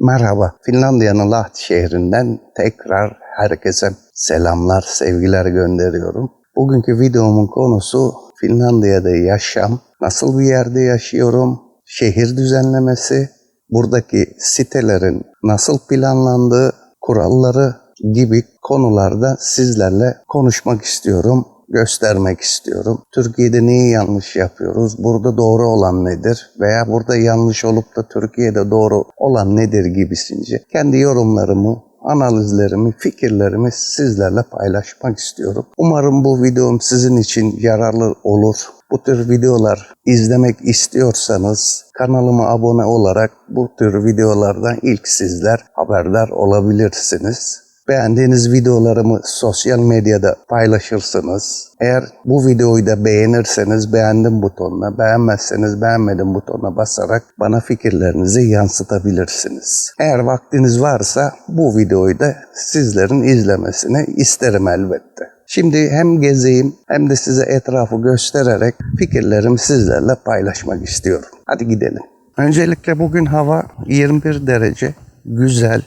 Merhaba, Finlandiya'nın Lahti şehrinden tekrar herkese selamlar, sevgiler gönderiyorum. Bugünkü videomun konusu Finlandiya'da yaşam, nasıl bir yerde yaşıyorum, şehir düzenlemesi, buradaki sitelerin nasıl planlandığı, kuralları gibi konularda sizlerle konuşmak istiyorum, göstermek istiyorum. Türkiye'de neyi yanlış yapıyoruz, burada doğru olan nedir veya burada yanlış olup da Türkiye'de doğru olan nedir gibisince kendi yorumlarımı, analizlerimi, fikirlerimi sizlerle paylaşmak istiyorum. Umarım bu videom sizin için yararlı olur. Bu tür videolar izlemek istiyorsanız kanalıma abone olarak bu tür videolardan ilk sizler haberdar olabilirsiniz. Beğendiğiniz videolarımı sosyal medyada paylaşırsınız. Eğer bu videoyu da beğenirseniz beğendim butonuna, beğenmezseniz beğenmedim butonuna basarak bana fikirlerinizi yansıtabilirsiniz. Eğer vaktiniz varsa bu videoyu da sizlerin izlemesini isterim elbette. Şimdi hem gezeyim hem de size etrafı göstererek fikirlerimi sizlerle paylaşmak istiyorum. Hadi gidelim. Öncelikle bugün hava 21 derece. Güzel,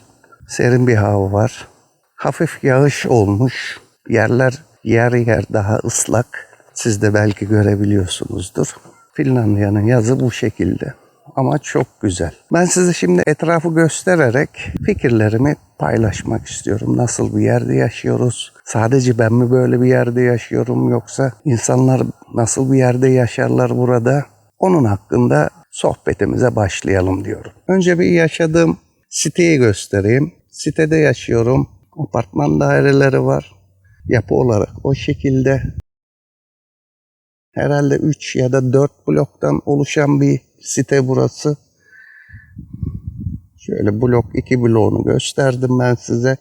serin bir hava var. Hafif yağış olmuş. Yerler yer yer daha ıslak. Siz de belki görebiliyorsunuzdur. Finlandiya'nın yazı bu şekilde. Ama çok güzel. Ben size şimdi etrafı göstererek fikirlerimi paylaşmak istiyorum. Nasıl bir yerde yaşıyoruz? Sadece ben mi böyle bir yerde yaşıyorum yoksa insanlar nasıl bir yerde yaşarlar burada? Onun hakkında sohbetimize başlayalım diyorum. Önce bir yaşadığım siteyi göstereyim. Sitede yaşıyorum. Apartman daireleri var. Yapı olarak o şekilde. Herhalde 3 ya da 4 bloktan oluşan bir site burası. Şöyle blok 2 bloğunu gösterdim ben size.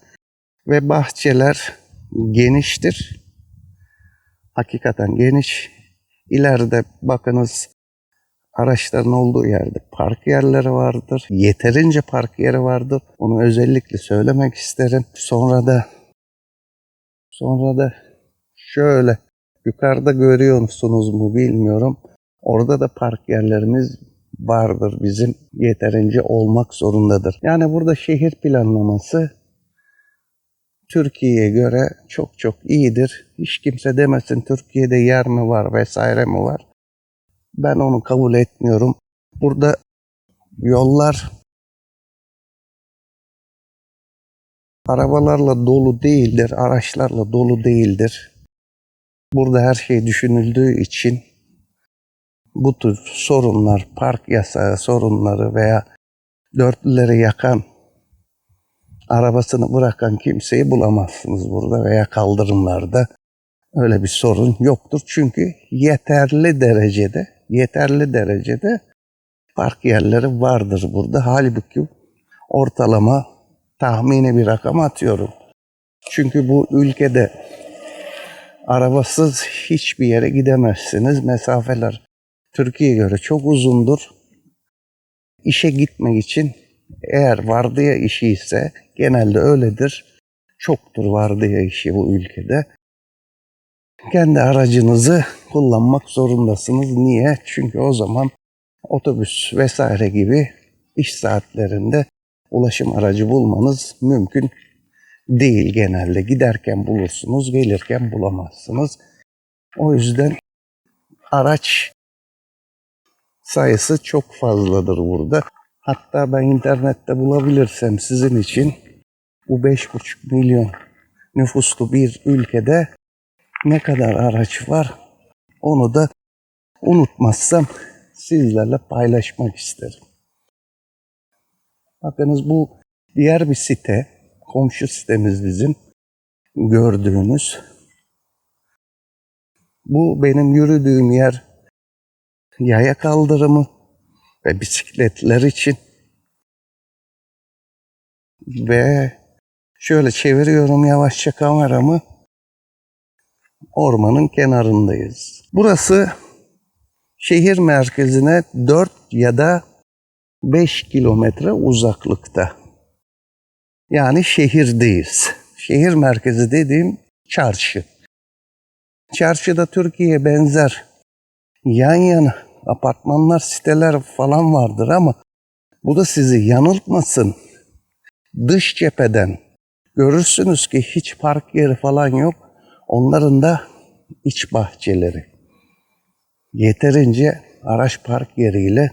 Ve bahçeler geniştir. Hakikaten geniş. İleride bakınız araçların olduğu yerde park yerleri vardır. Yeterince park yeri vardır. Onu özellikle söylemek isterim. Sonra da sonra da şöyle yukarıda görüyor musunuz mu bilmiyorum. Orada da park yerlerimiz vardır bizim yeterince olmak zorundadır. Yani burada şehir planlaması Türkiye'ye göre çok çok iyidir. Hiç kimse demesin Türkiye'de yer mi var vesaire mi var. Ben onu kabul etmiyorum. Burada yollar arabalarla dolu değildir, araçlarla dolu değildir. Burada her şey düşünüldüğü için bu tür sorunlar, park yasağı sorunları veya dörtlüleri yakan, arabasını bırakan kimseyi bulamazsınız burada veya kaldırımlarda. Öyle bir sorun yoktur. Çünkü yeterli derecede, yeterli derecede park yerleri vardır burada. Halbuki ortalama tahmini bir rakam atıyorum. Çünkü bu ülkede arabasız hiçbir yere gidemezsiniz. Mesafeler Türkiye'ye göre çok uzundur. İşe gitmek için eğer vardiya işi ise genelde öyledir. Çoktur vardiya işi bu ülkede. Kendi aracınızı kullanmak zorundasınız. Niye? Çünkü o zaman otobüs vesaire gibi iş saatlerinde ulaşım aracı bulmanız mümkün değil genelde. Giderken bulursunuz, gelirken bulamazsınız. O yüzden araç sayısı çok fazladır burada. Hatta ben internette bulabilirsem sizin için bu 5,5 milyon nüfuslu bir ülkede ne kadar araç var onu da unutmazsam sizlerle paylaşmak isterim. Bakınız bu diğer bir site, komşu sitemiz bizim gördüğünüz. Bu benim yürüdüğüm yer yaya kaldırımı ve bisikletler için. Ve şöyle çeviriyorum yavaşça kameramı. Ormanın kenarındayız. Burası şehir merkezine 4 ya da 5 kilometre uzaklıkta. Yani şehirdeyiz. Şehir merkezi dediğim çarşı. Çarşıda Türkiye'ye benzer yan yana apartmanlar, siteler falan vardır ama bu da sizi yanıltmasın. dış cepheden görürsünüz ki hiç park yeri falan yok. Onların da iç bahçeleri. Yeterince araç park yeriyle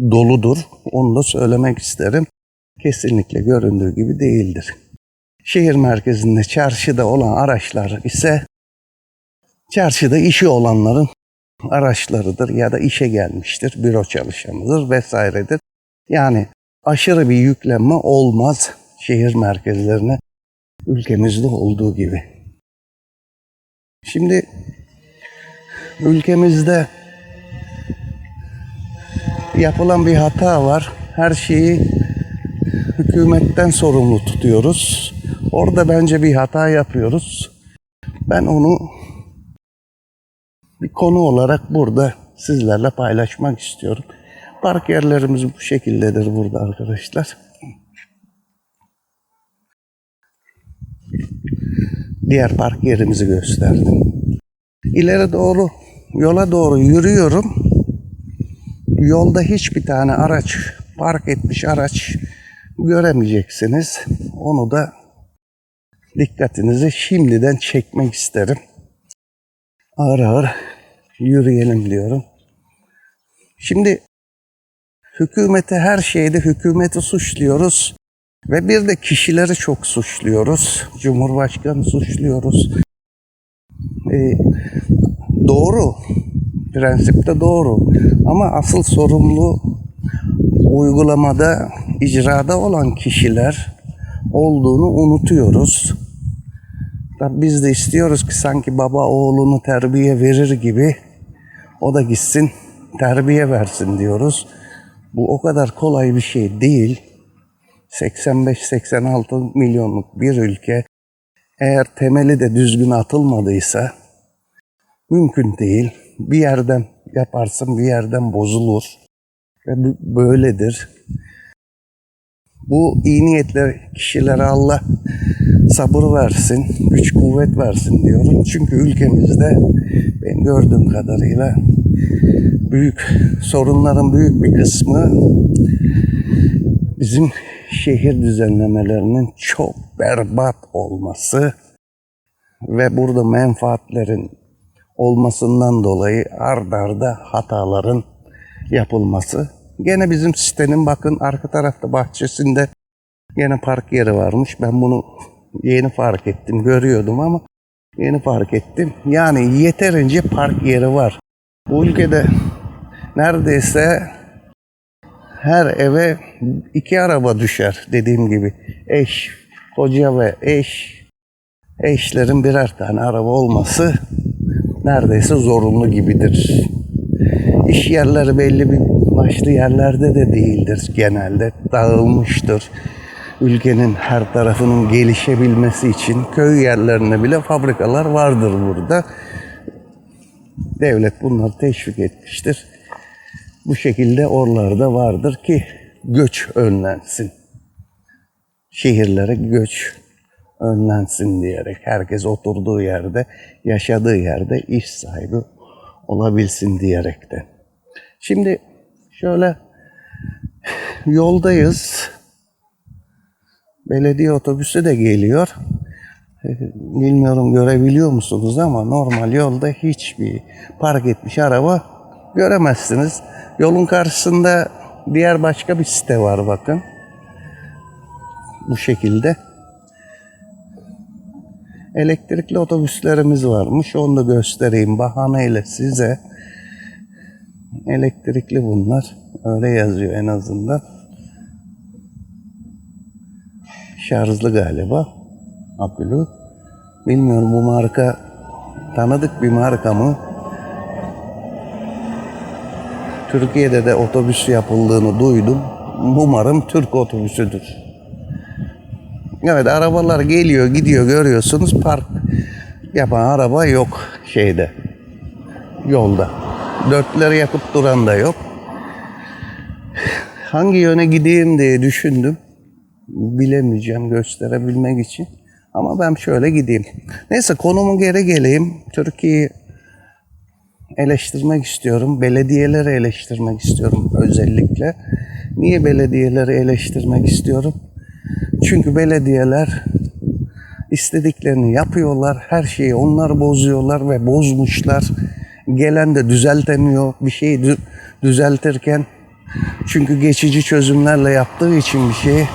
doludur. Onu da söylemek isterim. Kesinlikle göründüğü gibi değildir. Şehir merkezinde çarşıda olan araçlar ise çarşıda işi olanların araçlarıdır ya da işe gelmiştir, büro çalışanıdır vesairedir. Yani aşırı bir yüklenme olmaz şehir merkezlerine ülkemizde olduğu gibi. Şimdi ülkemizde yapılan bir hata var. Her şeyi hükümetten sorumlu tutuyoruz. Orada bence bir hata yapıyoruz. Ben onu bir konu olarak burada sizlerle paylaşmak istiyorum. Park yerlerimiz bu şekildedir burada arkadaşlar. Diğer park yerimizi gösterdim. İleri doğru, yola doğru yürüyorum. Yolda hiçbir tane araç, park etmiş araç göremeyeceksiniz. Onu da dikkatinizi şimdiden çekmek isterim. Ağır ağır yürüyelim diyorum. Şimdi hükümete her şeyde hükümeti suçluyoruz ve bir de kişileri çok suçluyoruz. Cumhurbaşkanı suçluyoruz. Ee, doğru. Prensipte doğru. Ama asıl sorumlu uygulamada, icrada olan kişiler olduğunu unutuyoruz. Biz de istiyoruz ki sanki baba oğlunu terbiye verir gibi o da gitsin terbiye versin diyoruz. Bu o kadar kolay bir şey değil. 85-86 milyonluk bir ülke eğer temeli de düzgün atılmadıysa mümkün değil. Bir yerden yaparsın bir yerden bozulur. Ve böyledir. Bu iyi niyetli kişilere Allah sabır versin, güç kuvvet versin diyorum. Çünkü ülkemizde ben gördüğüm kadarıyla büyük sorunların büyük bir kısmı bizim şehir düzenlemelerinin çok berbat olması ve burada menfaatlerin olmasından dolayı ard arda hataların yapılması. Gene bizim sitenin bakın arka tarafta bahçesinde gene park yeri varmış. Ben bunu yeni fark ettim, görüyordum ama yeni fark ettim. Yani yeterince park yeri var. Bu ülkede neredeyse her eve iki araba düşer dediğim gibi. Eş, koca ve eş, eşlerin birer tane araba olması neredeyse zorunlu gibidir. İş yerleri belli bir başlı yerlerde de değildir genelde. Dağılmıştır. Ülkenin her tarafının gelişebilmesi için köy yerlerinde bile fabrikalar vardır burada. Devlet bunları teşvik etmiştir. Bu şekilde oralarda vardır ki göç önlensin. Şehirlere göç önlensin diyerek herkes oturduğu yerde, yaşadığı yerde iş sahibi olabilsin diyerekten. Şimdi şöyle yoldayız. Belediye otobüsü de geliyor. Bilmiyorum görebiliyor musunuz ama normal yolda hiçbir park etmiş araba göremezsiniz. Yolun karşısında diğer başka bir site var bakın. Bu şekilde. Elektrikli otobüslerimiz varmış. Onu da göstereyim bahaneyle size. Elektrikli bunlar. Öyle yazıyor en azından. Şarjlı galiba. Akülü. Bilmiyorum bu marka tanıdık bir marka mı? Türkiye'de de otobüs yapıldığını duydum. Umarım Türk otobüsüdür. Evet arabalar geliyor gidiyor görüyorsunuz park yapan araba yok şeyde yolda. Dörtleri yakıp duran da yok. Hangi yöne gideyim diye düşündüm. Bilemeyeceğim gösterebilmek için. Ama ben şöyle gideyim. Neyse konumu geri geleyim. Türkiye'yi eleştirmek istiyorum. Belediyeleri eleştirmek istiyorum özellikle. Niye belediyeleri eleştirmek istiyorum? Çünkü belediyeler istediklerini yapıyorlar. Her şeyi onlar bozuyorlar ve bozmuşlar. Gelen de düzeltemiyor bir şeyi dü- düzeltirken. Çünkü geçici çözümlerle yaptığı için bir şeyi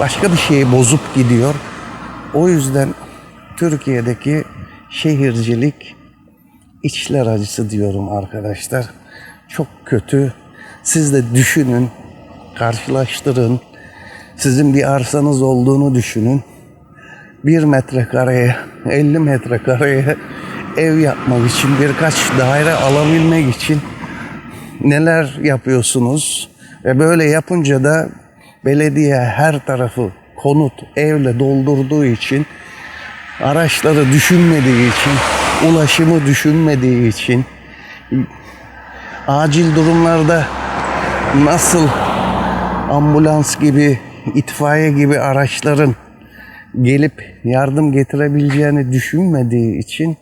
başka bir şeyi bozup gidiyor. O yüzden Türkiye'deki şehircilik içler acısı diyorum arkadaşlar. Çok kötü. Siz de düşünün, karşılaştırın. Sizin bir arsanız olduğunu düşünün. Bir metrekareye, 50 metrekareye ev yapmak için, birkaç daire alabilmek için neler yapıyorsunuz? Ve böyle yapınca da belediye her tarafı konut, evle doldurduğu için araçları düşünmediği için, ulaşımı düşünmediği için acil durumlarda nasıl ambulans gibi, itfaiye gibi araçların gelip yardım getirebileceğini düşünmediği için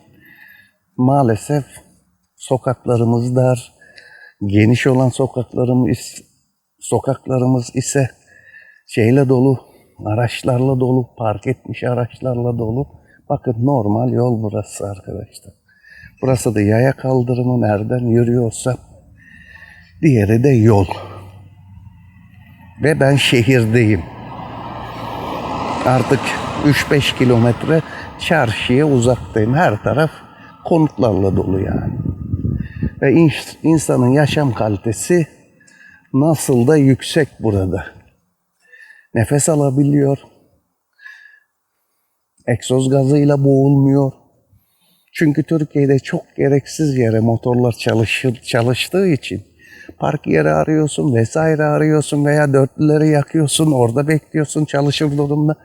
maalesef sokaklarımız dar, geniş olan sokaklarımız sokaklarımız ise şeyle dolu, araçlarla dolu, park etmiş araçlarla dolu. Bakın normal yol burası arkadaşlar. Burası da yaya kaldırımı nereden yürüyorsa diğeri de yol. Ve ben şehirdeyim. Artık 3-5 kilometre çarşıya uzaktayım. Her taraf konutlarla dolu yani. Ve ins- insanın yaşam kalitesi nasıl da yüksek burada. Nefes alabiliyor. Egzoz gazıyla boğulmuyor. Çünkü Türkiye'de çok gereksiz yere motorlar çalışır, çalıştığı için park yeri arıyorsun vesaire arıyorsun veya dörtlüleri yakıyorsun orada bekliyorsun çalışır durumda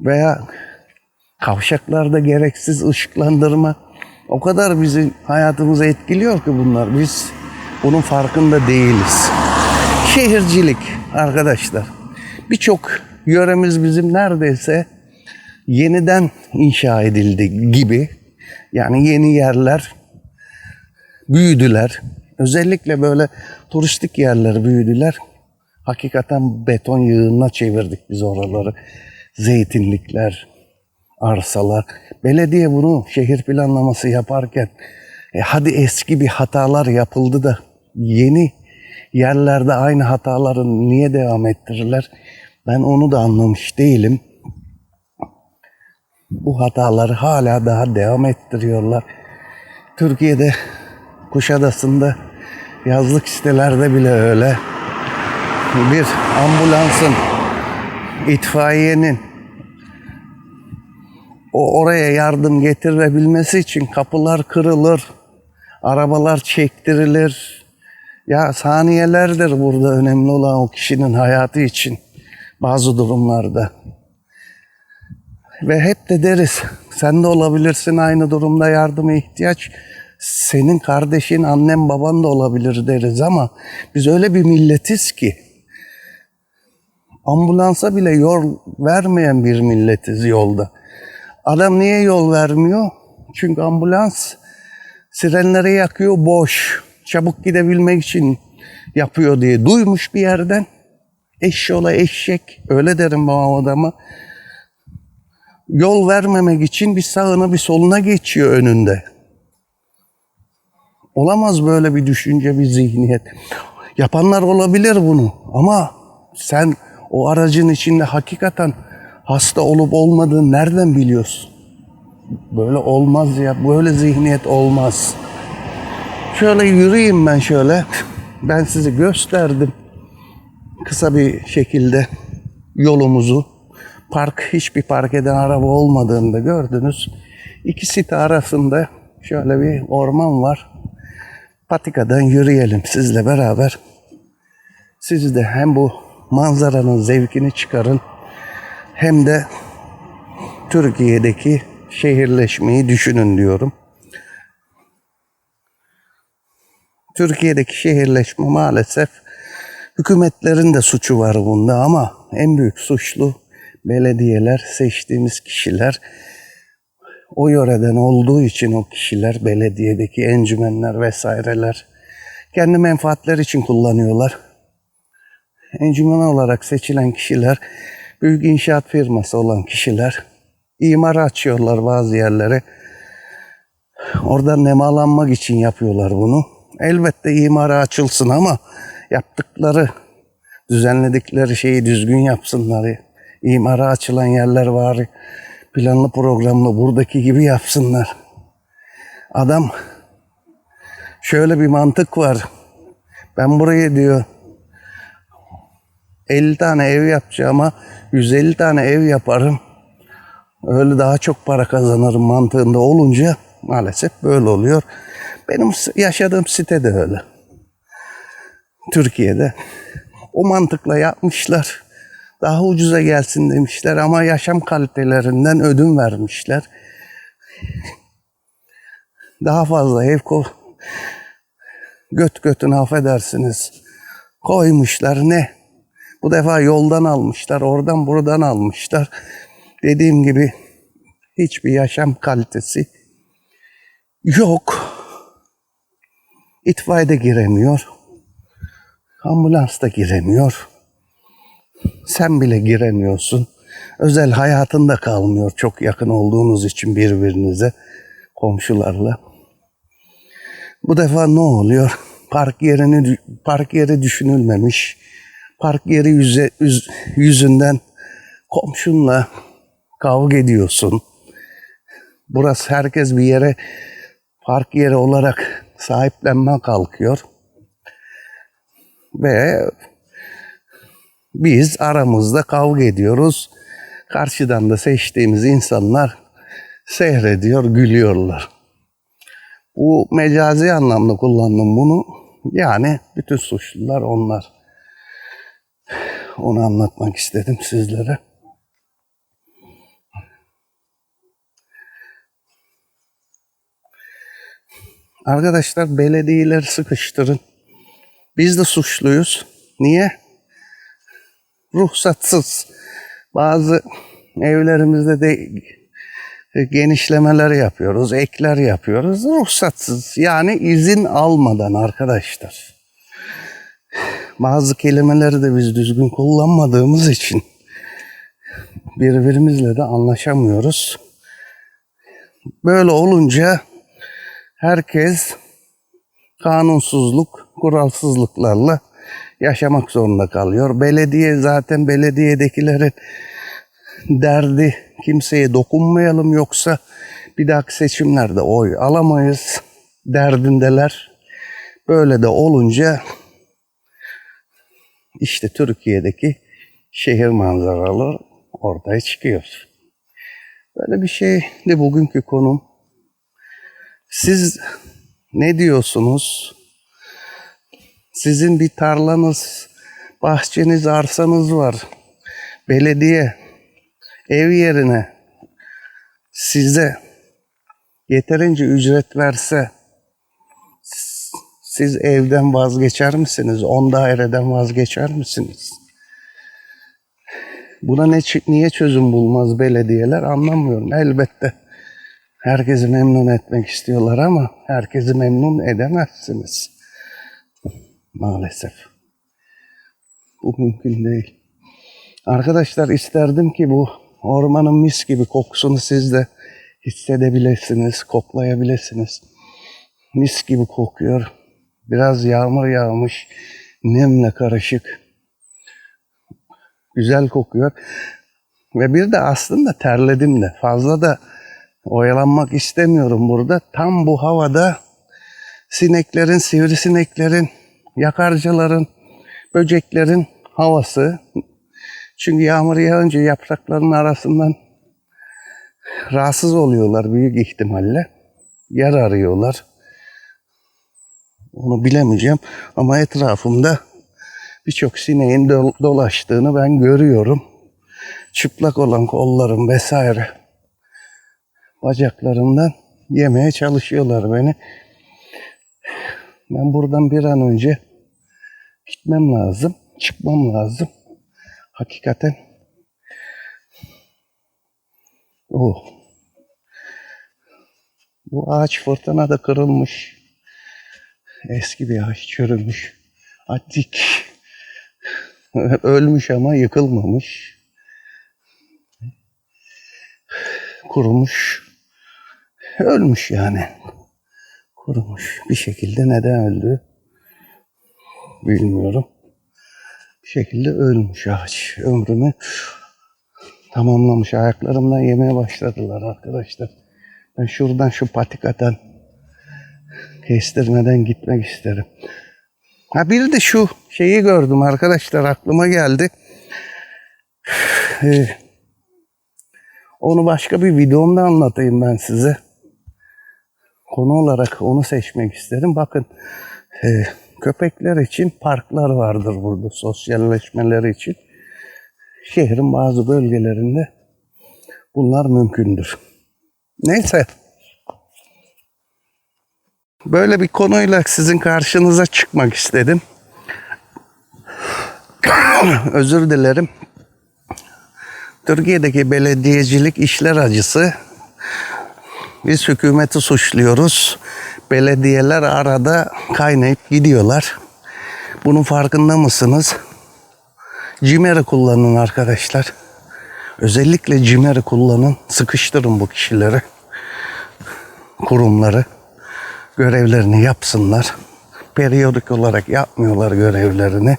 veya kavşaklarda gereksiz ışıklandırma o kadar bizi hayatımızı etkiliyor ki bunlar biz bunun farkında değiliz. Şehircilik arkadaşlar birçok yöremiz bizim neredeyse yeniden inşa edildi gibi yani yeni yerler büyüdüler. Özellikle böyle turistik yerler büyüdüler. Hakikaten beton yığınına çevirdik biz oraları. Zeytinlikler, arsalar. Belediye bunu şehir planlaması yaparken e hadi eski bir hatalar yapıldı da yeni yerlerde aynı hataların niye devam ettirirler? Ben onu da anlamış değilim. Bu hataları hala daha devam ettiriyorlar. Türkiye'de Kuşadası'nda yazlık sitelerde bile öyle. Bir ambulansın, itfaiyenin o oraya yardım getirebilmesi için kapılar kırılır, arabalar çektirilir. Ya saniyelerdir burada önemli olan o kişinin hayatı için bazı durumlarda. Ve hep de deriz sen de olabilirsin aynı durumda yardıma ihtiyaç. Senin kardeşin, annen, baban da olabilir deriz ama biz öyle bir milletiz ki ambulansa bile yol vermeyen bir milletiz yolda. Adam niye yol vermiyor? Çünkü ambulans sirenleri yakıyor boş. Çabuk gidebilmek için yapıyor diye duymuş bir yerden. Eşşoğlu eşek öyle derim o adama. Yol vermemek için bir sağına bir soluna geçiyor önünde. Olamaz böyle bir düşünce, bir zihniyet. Yapanlar olabilir bunu ama sen o aracın içinde hakikaten hasta olup olmadığını nereden biliyorsun? Böyle olmaz ya, böyle zihniyet olmaz. Şöyle yürüyeyim ben şöyle. Ben sizi gösterdim. Kısa bir şekilde yolumuzu. Park, hiçbir park eden araba olmadığını da gördünüz. İki site arasında şöyle bir orman var. Patikadan yürüyelim sizle beraber. Siz de hem bu manzaranın zevkini çıkarın hem de Türkiye'deki şehirleşmeyi düşünün diyorum. Türkiye'deki şehirleşme maalesef hükümetlerin de suçu var bunda ama en büyük suçlu belediyeler, seçtiğimiz kişiler o yöreden olduğu için o kişiler, belediyedeki encümenler vesaireler kendi menfaatler için kullanıyorlar. encümen olarak seçilen kişiler, büyük inşaat firması olan kişiler imar açıyorlar bazı yerlere. Oradan nemalanmak için yapıyorlar bunu. Elbette imara açılsın ama yaptıkları, düzenledikleri şeyi düzgün yapsınlar. İmara açılan yerler var. Planlı programlı buradaki gibi yapsınlar. Adam şöyle bir mantık var. Ben buraya diyor 50 tane ev yapacağıma 150 tane ev yaparım. Öyle daha çok para kazanırım mantığında olunca maalesef böyle oluyor. Benim yaşadığım site de öyle. Türkiye'de. O mantıkla yapmışlar. Daha ucuza gelsin demişler ama yaşam kalitelerinden ödün vermişler. Daha fazla ev ko göt götünü affedersiniz koymuşlar ne? Bu defa yoldan almışlar, oradan buradan almışlar. Dediğim gibi hiçbir yaşam kalitesi yok. İtfaiye de giremiyor. Ambulans da giremiyor. Sen bile giremiyorsun. Özel hayatında kalmıyor çok yakın olduğunuz için birbirinize, komşularla. Bu defa ne oluyor? Park yerini park yeri düşünülmemiş. Park yeri yüze, yüz- yüzünden komşunla kavga ediyorsun. Burası herkes bir yere park yeri olarak sahiplenme kalkıyor. Ve biz aramızda kavga ediyoruz. Karşıdan da seçtiğimiz insanlar seyrediyor, gülüyorlar. Bu mecazi anlamda kullandım bunu. Yani bütün suçlular onlar. Onu anlatmak istedim sizlere. Arkadaşlar belediyeleri sıkıştırın. Biz de suçluyuz. Niye? Ruhsatsız. Bazı evlerimizde de genişlemeler yapıyoruz, ekler yapıyoruz. Ruhsatsız. Yani izin almadan arkadaşlar. Bazı kelimeleri de biz düzgün kullanmadığımız için birbirimizle de anlaşamıyoruz. Böyle olunca herkes kanunsuzluk, kuralsızlıklarla yaşamak zorunda kalıyor. Belediye zaten belediyedekilerin derdi kimseye dokunmayalım yoksa bir dahaki seçimlerde oy alamayız derdindeler. Böyle de olunca işte Türkiye'deki şehir manzaraları ortaya çıkıyor. Böyle bir şeydi bugünkü konum. Siz ne diyorsunuz? Sizin bir tarlanız, bahçeniz, arsanız var. Belediye ev yerine size yeterince ücret verse siz evden vazgeçer misiniz? On daireden vazgeçer misiniz? Buna ne, niye çözüm bulmaz belediyeler anlamıyorum. Elbette herkesi memnun etmek istiyorlar ama herkesi memnun edemezsiniz. Maalesef. Bu mümkün değil. Arkadaşlar isterdim ki bu ormanın mis gibi kokusunu siz de hissedebilirsiniz, koklayabilirsiniz. Mis gibi kokuyor. Biraz yağmur yağmış, nemle karışık. Güzel kokuyor. Ve bir de aslında terledim de. Fazla da oyalanmak istemiyorum burada. Tam bu havada sineklerin, sivrisineklerin, yakarcıların, böceklerin havası. Çünkü yağmur yağınca yaprakların arasından rahatsız oluyorlar büyük ihtimalle. Yer arıyorlar. Onu bilemeyeceğim ama etrafımda birçok sineğin do- dolaştığını ben görüyorum. Çıplak olan kollarım vesaire bacaklarımdan yemeye çalışıyorlar beni. Ben buradan bir an önce gitmem lazım, çıkmam lazım. Hakikaten oh. Bu ağaç fırtınada kırılmış. Eski bir ağaç çürümüş. Atik. Ölmüş ama yıkılmamış. Kurumuş. Ölmüş yani. Kurumuş. Bir şekilde neden öldü? Bilmiyorum. Bir şekilde ölmüş ağaç. Ömrünü tamamlamış. Ayaklarımdan yemeye başladılar arkadaşlar. Ben şuradan şu patikadan kestirmeden gitmek isterim. Ha bir de şu şeyi gördüm arkadaşlar aklıma geldi. Ee, onu başka bir videomda anlatayım ben size. Konu olarak onu seçmek isterim. Bakın e, köpekler için parklar vardır burada sosyalleşmeleri için. Şehrin bazı bölgelerinde bunlar mümkündür. Neyse. Böyle bir konuyla sizin karşınıza çıkmak istedim. Özür dilerim. Türkiye'deki belediyecilik işler acısı. Biz hükümeti suçluyoruz. Belediyeler arada kaynayıp gidiyorlar. Bunun farkında mısınız? Cimer'i kullanın arkadaşlar. Özellikle Cimer'i kullanın. Sıkıştırın bu kişileri. Kurumları. Görevlerini yapsınlar. Periyodik olarak yapmıyorlar görevlerini.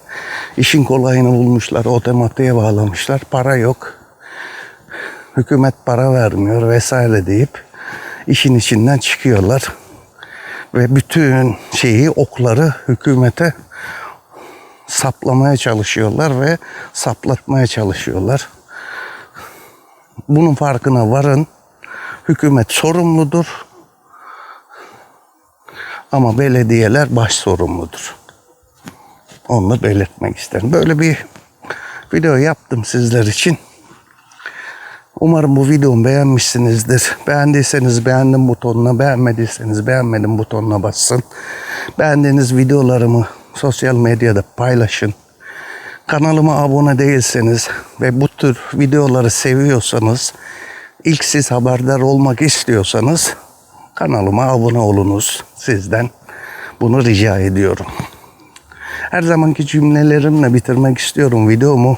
İşin kolayını bulmuşlar. Otomatiğe bağlamışlar. Para yok. Hükümet para vermiyor vesaire deyip işin içinden çıkıyorlar. Ve bütün şeyi okları hükümete saplamaya çalışıyorlar ve saplatmaya çalışıyorlar. Bunun farkına varın. Hükümet sorumludur. Ama belediyeler baş sorumludur. Onu belirtmek isterim. Böyle bir video yaptım sizler için. Umarım bu videomu beğenmişsinizdir. Beğendiyseniz beğendim butonuna, beğenmediyseniz beğenmedim butonuna basın. Beğendiğiniz videolarımı sosyal medyada paylaşın. Kanalıma abone değilseniz ve bu tür videoları seviyorsanız, ilk siz haberdar olmak istiyorsanız kanalıma abone olunuz sizden. Bunu rica ediyorum. Her zamanki cümlelerimle bitirmek istiyorum videomu.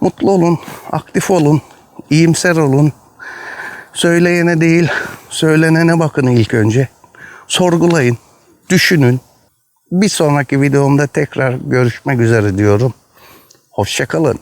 Mutlu olun, aktif olun, iyimser olun. Söyleyene değil, söylenene bakın ilk önce. Sorgulayın, düşünün. Bir sonraki videomda tekrar görüşmek üzere diyorum. Hoşçakalın.